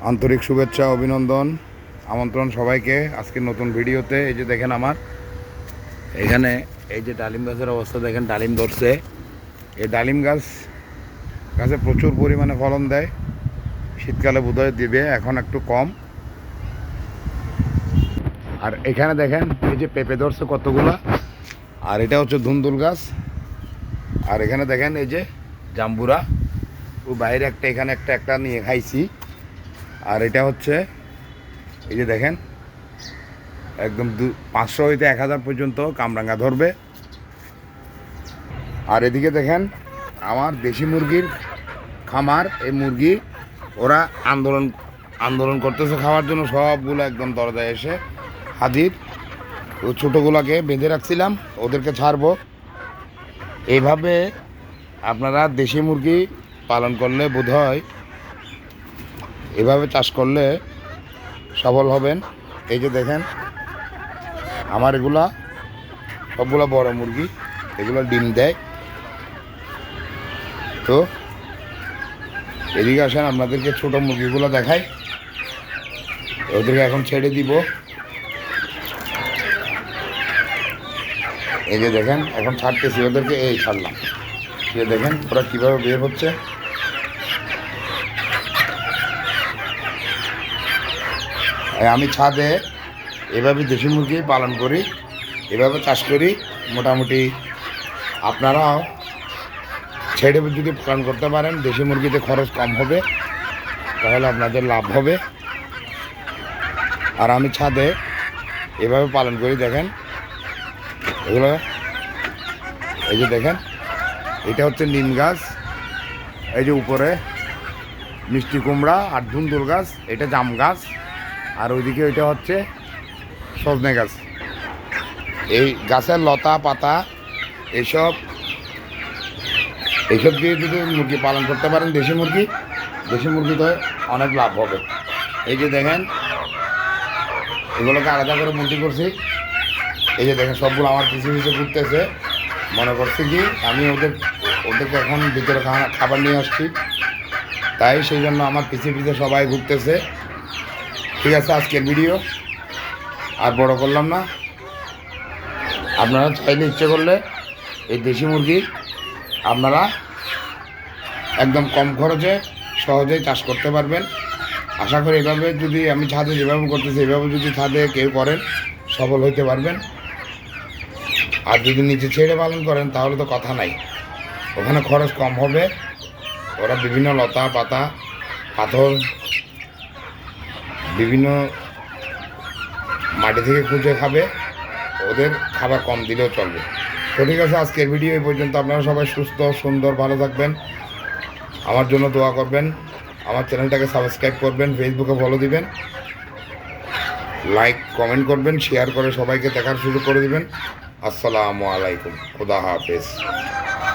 আন্তরিক শুভেচ্ছা, অভিনন্দন, আমন্ত্রণ সবাইকে আজকে নতুন ভিডিওতে। এই যে দেখেন আমার, এখানে এই যে ডালিম গাছের অবস্থা দেখেন, ডালিম ধরছে। এই ডালিম গাছ, গাছে প্রচুর পরিমাণে ফলন দেয়। শীতকালে বোধহয় দিবে, এখন একটু কম। আর এখানে দেখেন, এই যে পেঁপে ধরছে কতগুলা। আর এটা হচ্ছে ধুন্দুল গাছ। আর এখানে দেখেন, এই যে জাম্বুরা। ও বাইরে একটা, এখানে একটা একটা নিয়ে খাইছি। আর এটা হচ্ছে, এই যে দেখেন, একদম দু, পাঁচশো হইতে এক হাজার পর্যন্ত কামরাঙ্গা ধরবে। আর এদিকে দেখেন, আমার দেশি মুরগির খামার, এই মুরগি ওরা আন্দোলন আন্দোলন করতেছে খাওয়ার জন্য, সবগুলো একদম দরজায় এসে হাজির। ও ছোটোগুলোকে বেঁধে রাখছিলাম, ওদেরকে ছাড়বো। এইভাবে আপনারা দেশি মুরগি পালন করলে বোধ হয় এভাবে চাষ করলে সফল হবেন। এই যে দেখেন, আমার এগুলা সবগুলো বড় মুরগি, এগুলো ডিম দেয়। তো এদিকে আসেন, আপনাদেরকে ছোট মুরগিগুলো দেখাই। ওদেরকে এখন ছেড়ে দিব। এই যে দেখেন, এখন ছাড়তেছি ওদেরকে। এই, ছাড়লাম। দেখেন, ওরা কীভাবে বের হচ্ছে। আমি ছাদে এভাবে দেশি মুরগি পালন করি, এভাবে চাষ করি, মোটামুটি আপনারাও ছেড়ে যদি পালন করতে পারেন, দেশি মুরগিতে খরচ কম হবে, তাহলে আপনাদের লাভ হবে। আর আমি ছাদে এভাবে পালন করি, দেখেন। এগুলো, এই যে দেখেন, এটা হচ্ছে নিম গাছ, এই যে উপরে মিষ্টি কুমড়া আর ধুন্দুল গাছ, এটা জাম গাছ। আর ওইদিকে ওইটা হচ্ছে সজনে গাছ। এই গাছের লতা, পাতা, এসব এইসব দিয়ে যদি মুরগি পালন করতে পারেন, দেশি মুরগি, দেশি মুরগিতে অনেক লাভ হবে। এই যে দেখেন, এগুলোকে আলাদা করে মুরগি করছি। এই যে দেখেন, সবগুলো আমার পিছিয়ে পিছিয়ে ঘুরতেছে। মনে করছি কি, আমি ওদের, ওদেরকে এখন ভিতরে খাবার নিয়ে আসছি। তাই সেই জন্য আমার পিছিয়ে পিছিয়ে সবাই ঘুরতেছে। ঠিক আছে, আজকের ভিডিও আর বড় করলাম না। আপনারা চাইলে ইচ্ছে করলে এই দেশি মুরগি আপনারা একদম কম খরচে সহজেই চাষ করতে পারবেন। আশা করি এভাবে যদি আমি ছাদে যেভাবে করতেছি, এভাবে যদি ছাদে কেউ করেন, সফল হইতে পারবেন। আর যদি নিচে ছেড়ে পালন করেন, তাহলে তো কথা নাই। ওখানে খরচ কম হবে। ওরা বিভিন্ন লতা পাতা, পাথর বিভিন্ন মাটি থেকে খুঁজে খাবে, ওদের খাবার কম দিলেও চলবে। তো ঠিক আছে, আজকের ভিডিও এই পর্যন্ত। আপনারা সবাই সুস্থ, সুন্দর, ভালো থাকবেন। আমার জন্য দোয়া করবেন। আমার চ্যানেলটাকে সাবস্ক্রাইব করবেন ফেসবুকে ফলো দিবেন। লাইক কমেন্ট করবেন শেয়ার করে সবাইকে দেখার সুযোগ করে দিবেন। আসসালামু আলাইকুম। খুদা হাফেজ।